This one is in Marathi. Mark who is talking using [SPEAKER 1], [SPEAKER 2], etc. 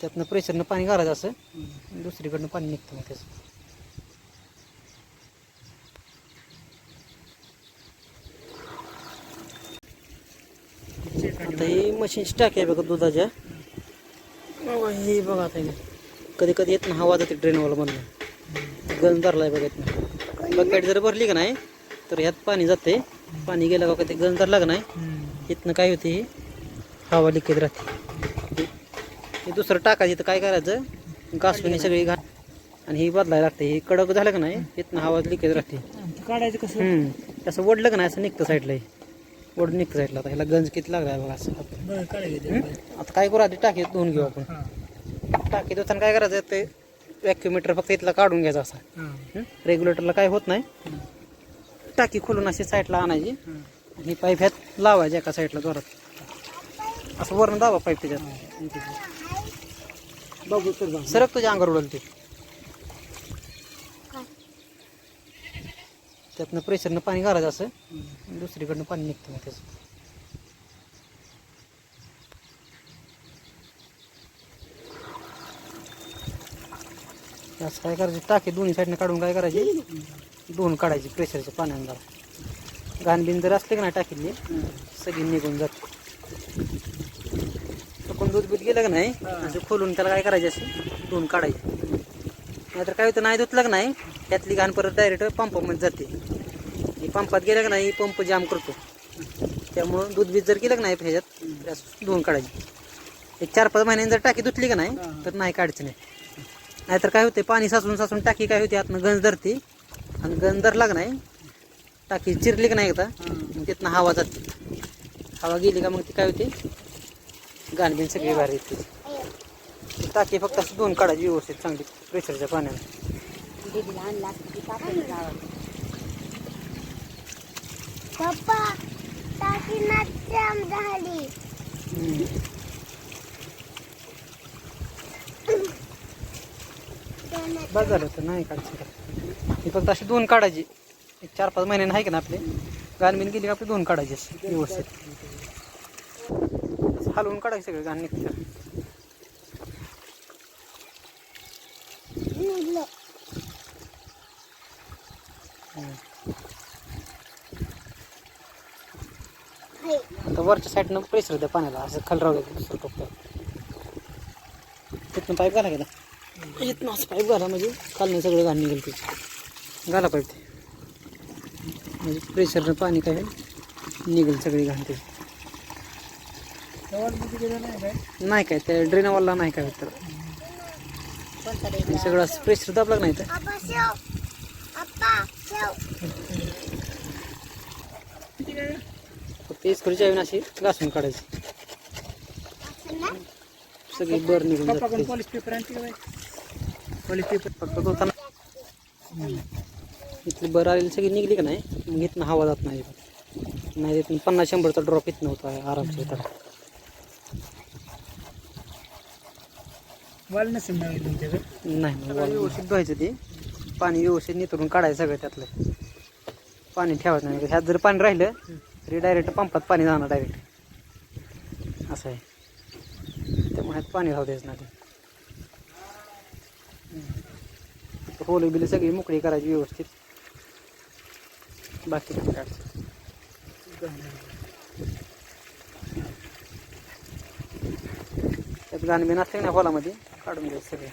[SPEAKER 1] त्यातनं प्रेशरनं पाणी घालायचं असं. दुसरीकडनं पाणी निघतं मग त्याचं. आता ही मशीनची टाकी आहे बघा दुधाच्या. ही बघा आता. कधी कधी येत ना हवा जाते ड्रेनवाला मधनं. गंज धरलाय बघा इथनं बकेट जर भरली का नाही तर ह्यात पाणी जाते. पाणी गेलं का ते गंज धरला का नाही इथनं काय होते ही? हवा लिकेज राहते. हे दुसरं टाकायचं इथं काय करायचं? घासुनी सगळी घा आणि ही बदलायला लागते. ही कडक झालं का नाही इथनं हवा लिकेज राहते.
[SPEAKER 2] काढायचं कसं.
[SPEAKER 1] असं ओढलं का नाही असं निघतं साईडला ओढून निघतं साईडला आता ह्याला गंज किती लागला बघा असं? आता काय करू आधी टाकीत धुवून घेऊ आपण. टाकी धुताना काय करायचं ते व्हॅक्युमीटर फक्त इथला काढून घ्यायचा असा. रेग्युलेटरला काय होत नाही. टाकी खोलून अशी साईडला आणायची. आणि ही पाईप ह्यात लावायची एका साईडला जोरात. असं वरण दाबा पाईप त्याच्यात.
[SPEAKER 2] बघू तर
[SPEAKER 1] सरक तुझ्या अंगावर उडल ते. त्यातनं प्रेशरनं पाणी घालायचं असं दुसरीकडनं पाणी निघतं मग त्याचं. असं काय करायचं? टाकी दोन्ही साईडनं काढून काय करायची? दोन काढायची प्रेशरच्या पाण्यानं जरा घाण बिन जर असले का नाही टाकीतली सगळी निघून जाते. चुकून दूध बीत गेलं का नाही असं खोलून त्याला काय करायचे असे दोन काढायचे. नाहीतर काय होतं नाही धुतलं का नाही त्यातली घाण परत डायरेक्ट पंपामध्ये जाते. ही पंपात गेलं का नाही पंप जाम करतो. त्यामुळं दूध बीत जर केलं का नाही ह्याच्यात दोन काढायचे. एक चार पाच महिन्यांनी जर टाकी धुतली का नाही तर नाही काढायची नाही. नाहीतर काय होते पाणी साचून साचून टाकी काय होते आतनं गंज धरते. आणि गंज धरला का नाही टाकी चिरली का नाही एकदा मग तिथनं हवा जाते. हवा गेली का मग ती काय होते गाणबिन सगळी बाहेर येते टाकी फक्त असं दोन काढायची व्यवस्थित चांगली प्रेशरच्या
[SPEAKER 3] झाली.
[SPEAKER 1] बस झालं तर नाही काढायची फक्त अशी दोन काढायची. एक चार पाच महिन्याने आहे का ना आपले. गाणबिन गेली का आपली दोन काढायची अशी व्यवस्थित. हलवून काढायचं सगळं घाण निघतं. आता वरच्या साईडनं प्रेशर द्या पाण्याला असं खलराव राहू दुसरं तिथनं पाईप घाला गेला इथनं असं पाईप घाला म्हणजे खालनं सगळं घाण निघेल तिथे घाला पाहिजे ते. म्हणजे प्रेशरनं पाणी काय निघेल सगळी घाण ते.
[SPEAKER 2] नाही काय
[SPEAKER 1] नाही काय त्या ड्रेनवाला नाही काय हे सगळं प्रेशर दाबला नाही तर. फक्त इस्करीच्या आईनं अशी घासून काढायची.
[SPEAKER 3] असं ना.
[SPEAKER 1] सगळी बर निघून
[SPEAKER 2] पॉलिश पेपर पॉलिश पेपर
[SPEAKER 1] फक्त इथली बर आलेली सगळी निघली का नाही? मग इथनं हवा जात नाही. नाही पन्नास शंभरचा ड्रॉप इथनं होता आरामशीर होता
[SPEAKER 2] वाल नसेल नवीन तुमच्याकडे?
[SPEAKER 1] नाही व्यवस्थित धुवायचं ते. पाणी व्यवस्थित नितरून काढायचं सगळं त्यातलं. पाणी ठेवायचं नाही. ह्यात जर पाणी राहिलं तरी डायरेक्ट पंपात पाणी जाणार डायरेक्ट असं आहे. त्यामुळे ह्यात पाणी राहू द्यायचं नाही. होली बिली सगळी मोकळी करायची व्यवस्थित. बाकी काय काढायचं नसते ना हॉलामध्ये काढून घ्यायचं सगळे.